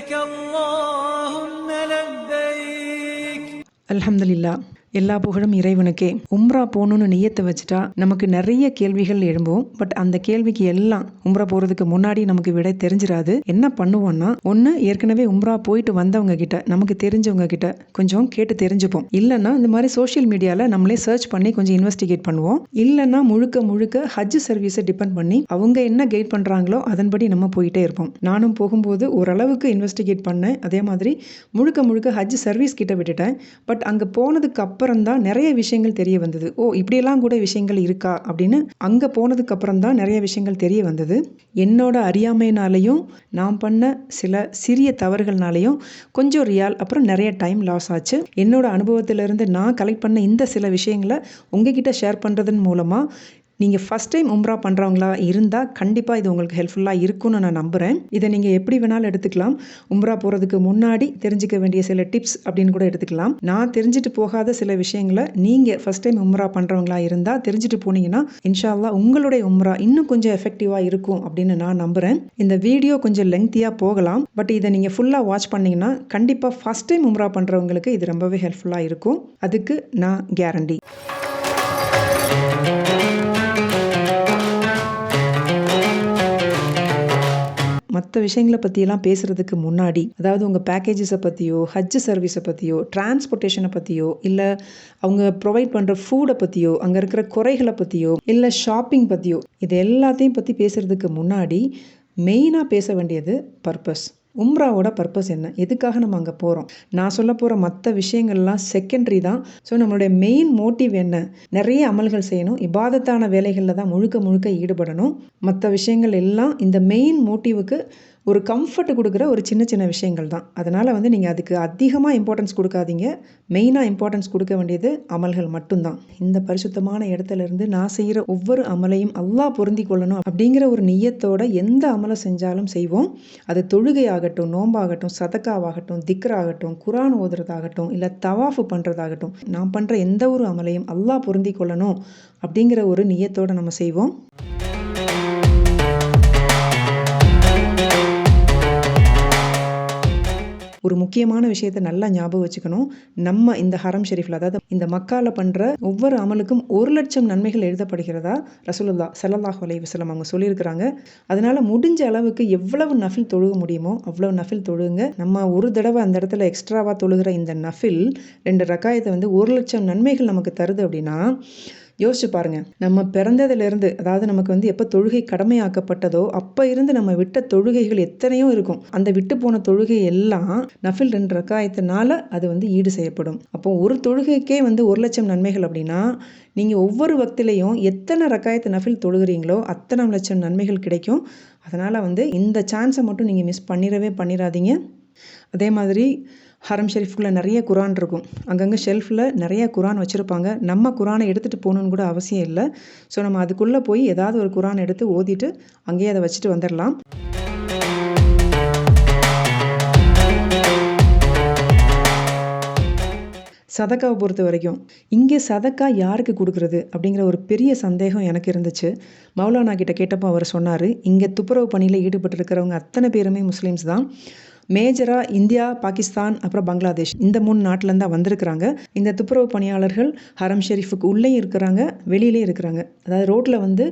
لبيك اللهم لبيك. الحمد لله. எல்லா புகழும் இறைவனுக்கே. உம்ரா போகணுன்னு நியத்தை வச்சுட்டா நமக்கு நிறைய கேள்விகள் எழும்பும். பட் அந்த கேள்விக்கு எல்லாம் உம்ரா போகிறதுக்கு முன்னாடி நமக்கு விடை தெரிஞ்சிடாது என்ன பண்ணுவோம்னா ஒன்று ஏற்கனவே உம்ரா போயிட்டு வந்தவங்க கிட்ட நமக்கு தெரிஞ்சவங்க கிட்ட கொஞ்சம் கேட்டு தெரிஞ்சுப்போம். இல்லைன்னா இந்த மாதிரி சோஷியல் மீடியாவில் நம்மளே சர்ச் பண்ணி கொஞ்சம் இன்வெஸ்டிகேட் பண்ணுவோம். இல்லைன்னா முழுக்க முழுக்க ஹஜ் சர்வீஸை டிபெண்ட் பண்ணி அவங்க என்ன கைட் பண்ணுறாங்களோ அதன்படி நம்ம போயிட்டே இருப்போம். நானும் போகும்போது ஓரளவுக்கு இன்வெஸ்டிகேட் பண்ணேன். அதே மாதிரி முழுக்க முழுக்க ஹஜ் சர்வீஸ் கிட்ட விட்டுட்டேன். பட் அங்கே போனதுக்கு அப்புறம் தான் நிறைய விஷயங்கள் தெரிய வந்தது. ஓ இப்படியெல்லாம் கூட விஷயங்கள் இருக்கா? அப்படின்னு அங்கே போனதுக்கு அப்புறம் தான் நிறைய விஷயங்கள் தெரிய வந்தது. என்னோட அறியாமையினாலையும் நான் பண்ண சில சிறிய தவறுகள்னாலையும் கொஞ்சம் ரியால் அப்புறம் நிறைய டைம் லாஸ் ஆச்சு. என்னோட அனுபவத்திலிருந்து நான் கலெக்ட் பண்ண இந்த சில விஷயங்களை உங்ககிட்ட ஷேர் பண்ணுறதன் மூலமாக நீங்கள் ஃபஸ்ட் டைம் உம்ரா பண்ணுறவங்களா இருந்தால் கண்டிப்பாக இது உங்களுக்கு ஹெல்ப்ஃபுல்லாக இருக்கும்னு நான் நம்புகிறேன் இதை நீங்கள் எப்படி வேணாலும் எடுத்துக்கலாம். உம்ரா போகிறதுக்கு முன்னாடி தெரிஞ்சுக்க வேண்டிய சில டிப்ஸ் அப்படின்னு கூட எடுத்துக்கலாம். நான் தெரிஞ்சுட்டு போகாத சில விஷயங்களை நீங்கள் ஃபஸ்ட் டைம் உம்ரா பண்ணுறவங்களா இருந்தால் தெரிஞ்சுட்டு போனீங்கன்னா இன்ஷால்லா உங்களுடைய உம்ரா இன்னும் கொஞ்சம் எஃபெக்டிவாக இருக்கும் அப்படின்னு நான் நம்புகிறேன் இந்த வீடியோ கொஞ்சம் லெங்க்த்தியாக போகலாம். பட் இதை நீங்கள் ஃபுல்லாக வாட்ச் பண்ணிங்கன்னா கண்டிப்பாக ஃபஸ்ட் டைம் உம்ரா பண்ணுறவங்களுக்கு இது ரொம்பவே ஹெல்ப்ஃபுல்லாக இருக்கும். அதுக்கு நான் கேரண்டி மற்ற விஷயங்களை பற்றியெல்லாம் பேசுகிறதுக்கு முன்னாடி அதாவது உங்கள் பேக்கேஜஸை பற்றியோ ஹஜ் சர்வீஸை பற்றியோ டிரான்ஸ்போர்ட்டேஷனை பற்றியோ இல்லை அவங்க ப்ரொவைட் பண்ணுற ஃபூடை பற்றியோ அங்கே இருக்கிற குறைகளை பற்றியோ இல்லை ஷாப்பிங் பற்றியோ இது எல்லாத்தையும் பற்றி பேசுகிறதுக்கு முன்னாடி மெயினாக பேச வேண்டியது பர்பஸ் உம்ராவோட பர்பஸ் என்ன? எதுக்காக நம்ம அங்கே போகிறோம் நான் சொல்ல போகிற மற்ற விஷயங்கள்லாம் செகண்டரி தான். ஸோ நம்மளுடைய மெயின் மோட்டிவ் என்ன? நிறைய அமல்கள் செய்யணும். இபாதத்தான வேலைகளில் தான் முழுக்க முழுக்க ஈடுபடணும். மற்ற விஷயங்கள் எல்லாம் இந்த மெயின் மோட்டிவுக்கு ஒரு கம்ஃபர்ட் கொடுக்குற ஒரு சின்ன சின்ன விஷயங்கள் தான். அதனால் வந்து நீங்கள் அதுக்கு அதிகமாக இம்பார்ட்டன்ஸ் கொடுக்காதீங்க. மெயினாக இம்பார்ட்டன்ஸ் கொடுக்க வேண்டியது அமல்கள் மட்டும்தான். இந்த பரிசுத்தமான இடத்துல இருந்து நான் செய்கிற ஒவ்வொரு அமலையும் அல்லாஹ் பொருந்தி கொள்ளணும் அப்படிங்கிற ஒரு நியத்தோட எந்த அமலை செஞ்சாலும் செய்வோம். அது தொழுகையாகட்டும் நோம்பாகட்டும் சதக்காவாகட்டும் திக்ராகட்டும் குரான் ஓதுறதாகட்டும் இல்லை தவாஃபு பண்ணுறதாகட்டும் நான் பண்ணுற எந்த ஒரு அமலையும் அல்லாஹ் பொருந்தி கொள்ளணும் அப்படிங்கிற ஒரு நியத்தோடு நம்ம செய்வோம். ஒரு முக்கியமான விஷயத்தை நல்லா ஞாபகம் வச்சுக்கணும். நம்ம இந்த ஹரம் ஷெரீஃபில் அதாவது இந்த மக்கால பண்ணுற ஒவ்வொரு அமலுக்கும் ஒரு லட்சம் நன்மைகள் எழுதப்படுகிறதா ரசூலுல்லா ஸல்லல்லாஹு அலைஹி வஸல்லம் அவங்க சொல்லியிருக்கிறாங்க. அதனால் முடிஞ்ச அளவுக்கு எவ்வளவு நஃபில் தொழுக முடியுமோ அவ்வளோ நஃபில் தொழுங்க. நம்ம ஒரு தடவை அந்த இடத்துல எக்ஸ்ட்ராவாக தொழுகிற இந்த நஃபில் ரெண்டு ரக்காயத்தை வந்து ஒரு லட்சம் நன்மைகள் நமக்கு தருது அப்படின்னா யோசிச்சு பாருங்க. நம்ம பிறந்ததுலேருந்து அதாவது நமக்கு வந்து எப்போ தொழுகை கடமையாக்கப்பட்டதோ அப்போ இருந்து நம்ம விட்ட தொழுகைகள் எத்தனையோ இருக்கும். அந்த விட்டு போன தொழுகை எல்லாம் நஃபில் ரெண்டு ரக்காயத்தினால அது வந்து ஈடு செய்யப்படும். அப்போ ஒரு தொழுகைக்கே வந்து ஒரு லட்சம் நன்மைகள் அப்படின்னா நீங்கள் ஒவ்வொரு வக்திலையும் எத்தனை ரக்காயத்தை நஃபில் தொழுகிறீங்களோ அத்தனை லட்சம் நன்மைகள் கிடைக்கும். அதனால் வந்து இந்த சான்ஸை மட்டும் நீங்கள் மிஸ் பண்ணிடவே பண்ணிடாதீங்க. அதே மாதிரி ஹரம் ஷெரீஃப்குள்ளே நிறைய குரான் இருக்கும். அங்கங்கே ஷெல்ஃபில் நிறைய குரான் வச்சுருப்பாங்க. நம்ம குரானை எடுத்துகிட்டு போகணுன்னு கூட அவசியம் இல்லை. ஸோ நம்ம அதுக்குள்ளே போய் ஏதாவது ஒரு குரான் எடுத்து ஓதிட்டு அங்கேயே அதை வச்சுட்டு வந்துடலாம் சதக்காவை பொறுத்த வரைக்கும் இங்கே சதக்கா யாருக்கு கொடுக்குறது அப்படிங்கிற ஒரு பெரிய சந்தேகம் எனக்கு இருந்துச்சு. மௌலானா கிட்ட கேட்டப்போ அவர் சொன்னார் இங்கே துப்புரவு பணியில் ஈடுபட்டிருக்கிறவங்க அத்தனை பேருமே முஸ்லீம்ஸ் தான். மேஜராக இந்தியா பாகிஸ்தான் அப்புறம் பங்களாதேஷ். இந்த மூணு நாட்டிலேருந்து தான் வந்திருக்கிறாங்க. இந்த துப்புரவு பணியாளர்கள் ஹரம் ஷெரீஃபுக்கு உள்ளேயும் இருக்கிறாங்க வெளியிலே இருக்கிறாங்க. அதாவது ரோட்டில் வந்து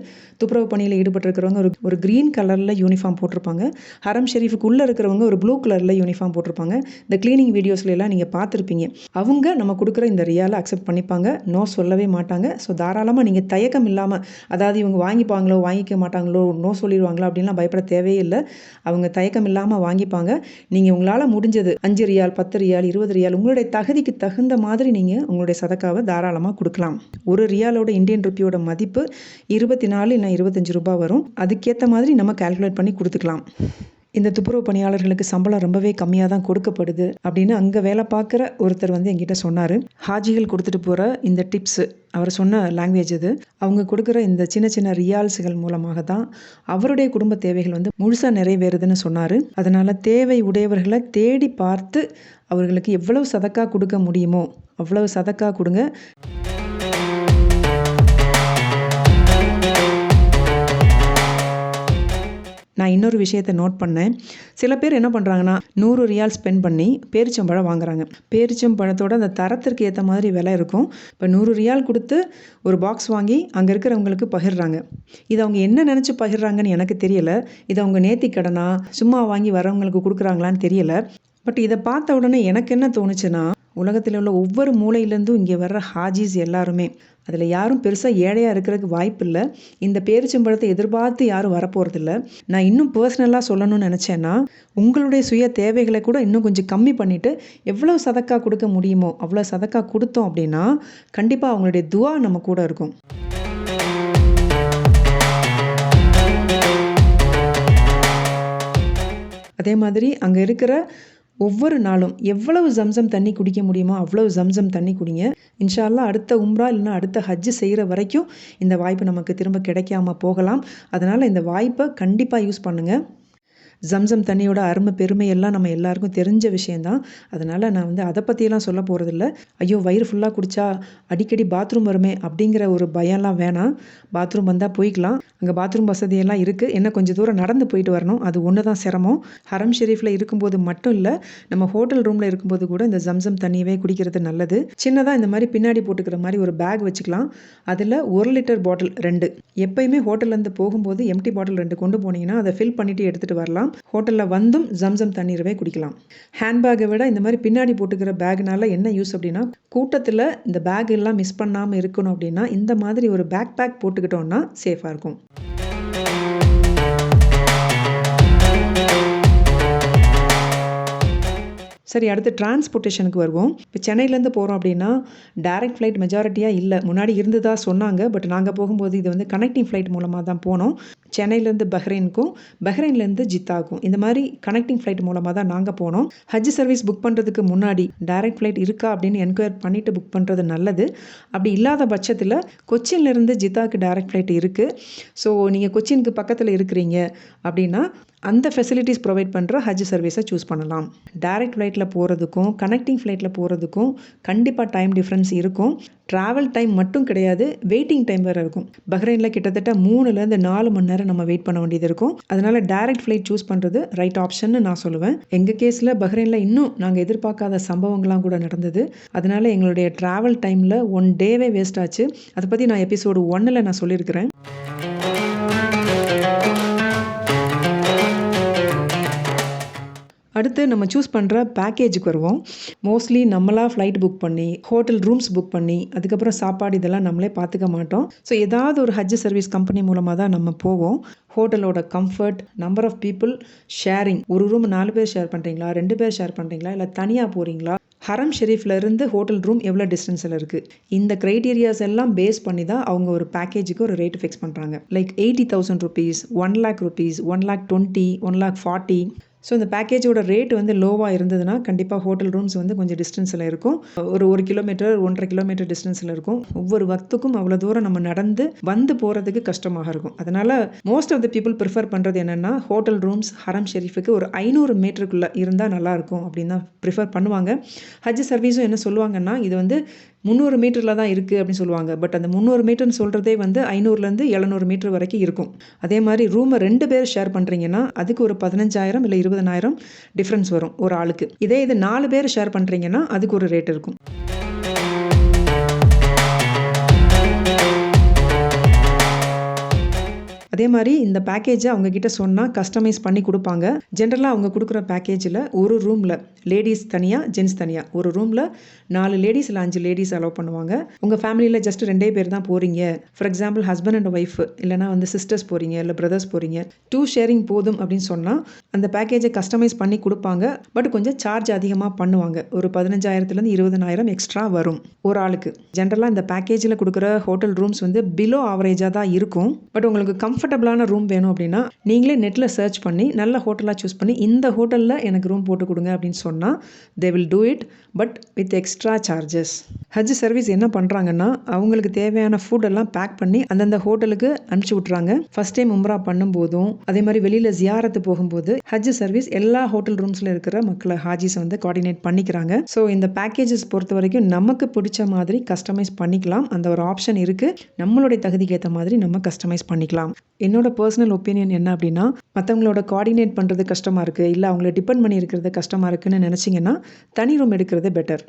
துப்புரவு பணியில் ஈடுபட்டிருக்கிறவங்க ஒரு ஒரு க்ரீன் கலரில் யூனிஃபார்ம் போட்டிருப்பாங்க. ஹரம் ஷெரீஃபுக்கு உள்ளே இருக்கிறவங்க ஒரு ப்ளூ கலரில் யூனிஃபார்ம் போட்டிருப்பாங்க. இந்த க்ளீனிங் வீடியோஸ்ல எல்லாம் நீங்கள் பார்த்துருப்பீங்க. அவங்க நம்ம கொடுக்குற இந்த ரியாலை அக்செப்ட் பண்ணிப்பாங்க. நோ சொல்லவே மாட்டாங்க. ஸோ தாராளமாக நீங்கள் தயக்கம் இல்லாமல் அதாவது இவங்க வாங்கிப்பாங்களோ வாங்கிக்க மாட்டாங்களோ நோ சொல்லிடுவாங்களோ அப்படின்லாம் பயப்பட தேவையே இல்லை. அவங்க தயக்கம் இல்லாமல் வாங்கிப்பாங்க. நீங்கள் உங்களால் முடிஞ்சது அஞ்சு ரியால் பத்து ரியால் இருபது ரியால் உங்களுடைய தகுதிக்கு தகுந்த மாதிரி நீங்கள் உங்களுடைய சதக்காவை தாராளமாக கொடுக்கலாம். ஒரு ரியாலோட இந்தியன் ருப்பியோட மதிப்பு இருபத்தி நாலு இல்லை இருபத்தஞ்சு ரூபாய் வரும். அதுக்கேற்ற மாதிரி நம்ம கால்குலேட் பண்ணி கொடுத்துக்கலாம். இந்த துப்புரவு பணியாளர்களுக்கு சம்பளம் ரொம்பவே கம்மியாக தான் கொடுக்கப்படுது அப்படின்னு அங்கே வேலை பார்க்குற ஒருத்தர் வந்து எங்கிட்ட சொன்னார். ஹாஜிகள் கொடுத்துட்டு போகிற இந்த டிப்ஸு அவர் சொன்ன லாங்குவேஜ் இது. அவங்க கொடுக்குற இந்த சின்ன சின்ன ரியால்ஸுகள் மூலமாக தான் அவருடைய குடும்ப தேவைகள் வந்து முழுசாக நிறைவேறுதுன்னு சொன்னார். அதனால் தேவை உடையவர்களை தேடி பார்த்து அவர்களுக்கு எவ்வளவு சதக்கா கொடுக்க முடியுமோ அவ்வளவு சதக்கா கொடுங்க. நான் இன்னொரு விஷயத்தை நோட் பண்ணேன். சில பேர் என்ன பண்ணுறாங்கன்னா நூறு ரியால் ஸ்பெண்ட் பண்ணி பேரிச்சம்பழம் வாங்குறாங்க. பேரிச்சம்பழத்தோட அந்த தரத்திற்கு ஏற்ற மாதிரி விலை இருக்கும். இப்போ நூறு ரியால் கொடுத்து ஒரு பாக்ஸ் வாங்கி அங்கே இருக்கிறவங்களுக்கு பகிர்றாங்க. இது அவங்க என்ன நினச்சி பகிர்றாங்கன்னு எனக்கு தெரியல. இது அவங்க நேத்தி கடனா சும்மா வாங்கி வரவங்களுக்கு கொடுக்குறாங்களான்னு தெரியல. பட் இதை பார்த்த உடனே எனக்கு என்ன தோணுச்சுன்னா உலகத்தில் உள்ள ஒவ்வொரு மூலையிலேருந்தும் இங்கே வர்ற ஹாஜிஸ் எல்லாருமே. அதில் யாரும் பெருசாக ஏழையாக இருக்கிறதுக்கு வாய்ப்பு இல்லை இந்த பேரிச்சம்பழத்தை எதிர்பார்த்து யாரும் வரப்போகிறதில்ல நான் இன்னும் பர்சனலாக சொல்லணும்னு நினச்சேன்னா உங்களுடைய சுய தேவைகளை கூட இன்னும் கொஞ்சம் கம்மி பண்ணிவிட்டு எவ்வளோ சதக்கா கொடுக்க முடியுமோ அவ்வளோ சதக்கா கொடுத்தோம் அப்படின்னா கண்டிப்பாக அவங்களுடைய துவா நம்ம கூட இருக்கும். அதே மாதிரி அங்கே இருக்கிற ஒவ்வொரு நாளும் எவ்வளவு ஜம்சம் தண்ணி குடிக்க முடியுமோ அவ்வளவு ஜம்சம் தண்ணி குடிங்க. இன்ஷால்லா அடுத்த உம்ரா இல்லைன்னா அடுத்த ஹஜ்ஜு செய்கிற வரைக்கும் இந்த வாய்ப்பு நமக்கு திரும்ப கிடைக்காம போகலாம். அதனால் இந்த வாய்ப்பை கண்டிப்பாக யூஸ் பண்ணுங்கள் ஜம்சம் தண்ணியோட அருமை பெருமை எல்லாம் நம்ம எல்லாருக்கும் தெரிஞ்ச விஷயந்தான் அதனால் நான் வந்து அதை பற்றியெல்லாம் சொல்ல போகிறதில்ல ஐயோ வயிறு ஃபுல்லாக குடித்தா அடிக்கடி பாத்ரூம் வருமே அப்படிங்கிற ஒரு பயம்லாம் வேணாம். பாத்ரூம் வந்தால் போய்க்கலாம். அங்கே பாத்ரூம் வசதியெல்லாம் இருக்குது என்ன கொஞ்சம் தூரம் நடந்து போயிட்டு வரணும். அது ஒன்று தான் சிரமம். ஹரம் ஷெரீஃபில் இருக்கும்போது மட்டும் இல்லை நம்ம ஹோட்டல் ரூமில் இருக்கும்போது கூட இந்த ஜம்சம் தண்ணியவே குடிக்கிறது நல்லது. சின்னதாக இந்த மாதிரி பின்னாடி போட்டுக்கிற மாதிரி ஒரு பேக் வச்சுக்கலாம். அதில் ஒரு லிட்டர் பாட்டில் ரெண்டு. எப்பயுமே ஹோட்டல்லேருந்து போகும்போது எம்டி பாட்டில் ரெண்டு கொண்டு போனீங்கன்னா அதை ஃபில் பண்ணிவிட்டு எடுத்துகிட்டு வரலாம். ஹோட்டலில் வந்தும் ஜம்சம் தண்ணீரவே குடிக்கலாம். ஹேண்ட்பேக்கை விட இந்த மாதிரி பின்னாடி போட்டுக்கிற பேக்னால என்ன யூஸ் அப்படின்னா கூட்டத்தில் இந்த பேக் எல்லாம் மிஸ் பண்ணாமல் இருக்கணும் அப்படின்னா இந்த மாதிரி ஒரு பேக் பேக் போட்டுக்கிட்டோம்னா சேஃபாக இருக்கும். சரி அடுத்து டிரான்ஸ்போர்ட்டேஷனுக்கு வருவோம். இப்போ சென்னையிலேருந்து போகிறோம் அப்படின்னா டைரக்ட் ஃப்ளைட் மெஜாரிட்டியாக இல்லை. முன்னாடி இருந்ததா சொன்னாங்க பட் நாங்கள் போகும்போது இது வந்து கனெக்டிங் ஃப்ளைட் மூலமாக தான் போனோம். சென்னையிலேருந்து பஹ்ரைனுக்கும் பஹ்ரைன்லேருந்து ஜித்தாக்கும். இந்த மாதிரி கனெக்டிங் ஃப்ளைட் மூலமாக தான் நாங்கள் போனோம். ஹஜ் சர்வீஸ் புக் பண்ணுறதுக்கு முன்னாடி டைரக்ட் ஃப்ளைட் இருக்கா அப்படின்னு என்கொயர் பண்ணிவிட்டு புக் பண்ணுறது நல்லது. அப்படி இல்லாத பட்சத்தில் கொச்சின்லேருந்து ஜித்தாக்கு டைரக்ட் ஃப்ளைட் இருக்குது ஸோ நீங்கள் கொச்சினுக்கு பக்கத்தில் இருக்கிறீங்க அப்படின்னா அந்த ஃபெசிலிட்டிஸ் ப்ரொவைட் பண்ணுற ஹஜ் சர்வீஸை சூஸ் பண்ணலாம். டைரக்ட் ஃப்ளைட்டில் போகிறதுக்கும் கனெக்டிங் ஃப்ளைட்டில் போகிறதுக்கும் கண்டிப்பாக டைம் டிஃப்ரென்ஸ் இருக்கும். ட்ராவல் டைம் மட்டும் கிடையாது வெயிட்டிங் டைம் வேறு இருக்கும். பஹ்ரைனில் கிட்டத்தட்ட மூணுலேருந்து நாலு மணி நேரம் நம்ம வெயிட் பண்ண வேண்டியது இருக்கும். அதனால் டைரக்ட் ஃப்ளைட் சூஸ் பண்ணுறது ரைட் ஆப்ஷன்னு நான் சொல்லுவேன். எங்கள் கேஸில் பஹ்ரைனில் இன்னும் நாங்கள் எதிர்பார்க்காத சம்பவங்கள்லாம் கூட நடந்தது. அதனால் எங்களுடைய ட்ராவல் டைமில் ஒன் டேவே வேஸ்ட் ஆச்சு. அதை பற்றி நான் எபிசோடு ஒன்னில் நான் சொல்லியிருக்கிறேன். அடுத்து நம்ம சூஸ் பண்ணுற பேக்கேஜுக்கு வருவோம். மோஸ்ட்லி நம்மளாக ஃப்ளைட் புக் பண்ணி ஹோட்டல் ரூம்ஸ் புக் பண்ணி அதுக்கப்புறம் சாப்பாடு இதெல்லாம் நம்மளே பார்த்துக்க மாட்டோம். ஸோ ஏதாவது ஒரு ஹஜ் சர்வீஸ் கம்பெனி மூலமாக தான் நம்ம போவோம். ஹோட்டலோட comfort number of people sharing ஒரு ரூம் நாலு பேர் ஷேர் பண்ணுறீங்களா ரெண்டு பேர் ஷேர் பண்ணுறீங்களா இல்லை தனியாக போகிறீங்களா ஹரம் ஷெரீஃப்ல இருந்து ஹோட்டல் ரூம் எவ்வளோ டிஸ்டன்ஸில் இருக்குது இந்த க்ரைட்டீரியாஸ் எல்லாம் பேஸ் பண்ணி தான் அவங்க ஒரு பேக்கேஜுக்கு ஒரு ரேட் ஃபிக்ஸ் பண்ணுறாங்க like eighty thousand rupees one lakh rupees one lakh twenty one lakh forty so இந்த பேக்கேஜோட ரேட் வந்து லோவாக இருந்ததுன்னா கண்டிப்பாக ஹோட்டல் ரூம்ஸ் வந்து கொஞ்சம் டிஸ்டன்ஸில் இருக்கும். ஒரு ஒரு கிலோமீட்டர் ஒன்றரை கிலோமீட்டர் டிஸ்டன்ஸில் இருக்கும். ஒவ்வொரு வக்துக்கும் அவ்வளோ தூரம் நம்ம நடந்து வந்து போகிறதுக்கு கஷ்டமாக இருக்கும். அதனால் most of the people prefer பண்ணுறது என்னென்னா ஹோட்டல் ரூம்ஸ் ஹரம் ஷெரீஃபுக்கு ஒரு ஐநூறு மீட்டருக்குள்ளே இருந்தால் நல்லாயிருக்கும் அப்படின்னு தான் ப்ரிஃபர் பண்ணுவாங்க. ஹஜ் சர்வீஸும் என்ன சொல்லுவாங்கன்னா இது வந்து முந்நூறு மீட்டரில் தான் இருக்குது அப்படின்னு சொல்லுவாங்க. பட் அந்த முந்நூறு மீட்டர்னு சொல்கிறதே வந்து ஐநூறுலேருந்து எழுநூறு மீட்டர் வரைக்கும் இருக்கும். அதே மாதிரி ரூமை ரெண்டு பேர் ஷேர் பண்ணுறீங்கன்னா அதுக்கு ஒரு பதினஞ்சாயிரம் இல்லை இருபதனாயிரம் டிஃப்ரென்ஸ் வரும் ஒரு ஆளுக்கு. இதே இது நாலு பேர் ஷேர் பண்ணுறீங்கன்னா அதுக்கு ஒரு ரேட் இருக்கும். அதே மாதிரி இந்த பேக்கேஜை அவங்க கிட்ட சொன்னால் கஸ்டமைஸ் பண்ணி கொடுப்பாங்க. ஜென்ரலாக அவங்க கொடுக்குற பேக்கேஜில் ஒரு ரூமில் லேடிஸ் தனியாக ஜென்ஸ் தனியாக ஒரு ரூமில் நாலு லேடிஸ் இல்லை அஞ்சு லேடிஸ் அலோவ் பண்ணுவாங்க. உங்கள் ஃபேமிலியில் ஜஸ்ட் ரெண்டே பேர் தான் போகிறீங்க for example husband and wife இல்லைனா வந்து சிஸ்டர்ஸ் போகிறீங்க இல்லை பிரதர்ஸ் போகிறீங்க டூ ஷேரிங் போதும் அப்படின்னு சொன்னால் அந்த பேக்கேஜை கஸ்டமைஸ் பண்ணி கொடுப்பாங்க. பட் கொஞ்சம் சார்ஜ் அதிகமாக பண்ணுவாங்க. ஒரு பதினஞ்சாயிரத்துலேருந்து இருபதனாயிரம் எக்ஸ்ட்ரா வரும் ஒரு ஆளுக்கு. ஜென்ரலாக இந்த பேக்கேஜில் கொடுக்குற ஹோட்டல் ரூம்ஸ் வந்து பிலோ ஆவரேஜாக தான் இருக்கும். பட் உங்களுக்கு கம் கம்ஃபர்டபுளான ரூம் வேணும் அப்படின்னா நீங்களே நெட்டில் சர்ச் பண்ணி நல்ல ஹோட்டலாக சூஸ் பண்ணி இந்த ஹோட்டலில் எனக்கு ரூம் போட்டு கொடுங்க அப்படின்னு சொன்னால் they will do it but with extra charges Hajj service என்ன பண்ணுறாங்கன்னா அவங்களுக்கு தேவையான ஃபுட்டெல்லாம் பேக் பண்ணி அந்தந்த ஹோட்டலுக்கு அனுப்பிச்சி விட்றாங்க ஃபஸ்ட் டைம் உம்ரா பண்ணும்போதும் அதே மாதிரி வெளியில் ஜியாரத்து போகும்போது ஹஜ் சர்வீஸ் எல்லா ஹோட்டல் ரூம்ஸில் இருக்கிற மக்களை ஹாஜிஸை வந்து கோஆர்டினேட் பண்ணிக்கிறாங்க. ஸோ இந்த பேக்கேஜஸ் பொறுத்த வரைக்கும் நமக்கு பிடிச்ச மாதிரி கஸ்டமைஸ் பண்ணிக்கலாம். அந்த ஒரு ஆப்ஷன் இருக்குது நம்மளுடைய தகுதிக்கு ஏற்ற மாதிரி நம்ம கஸ்டமைஸ் பண்ணிக்கலாம். என்னோட பர்சனல் ஒப்பீனியன் என்ன அப்படின்னா மற்றவங்களோட கோஆர்டினேட் பண்ணுறது கஷ்டமாக இருக்குது இல்லை அவங்கள டிபெண்ட் பண்ணி இருக்கிறது கஷ்டமாக இருக்குன்னு நினச்சிங்கன்னா தனி ரூம் எடுக்கிறது பெட்டர்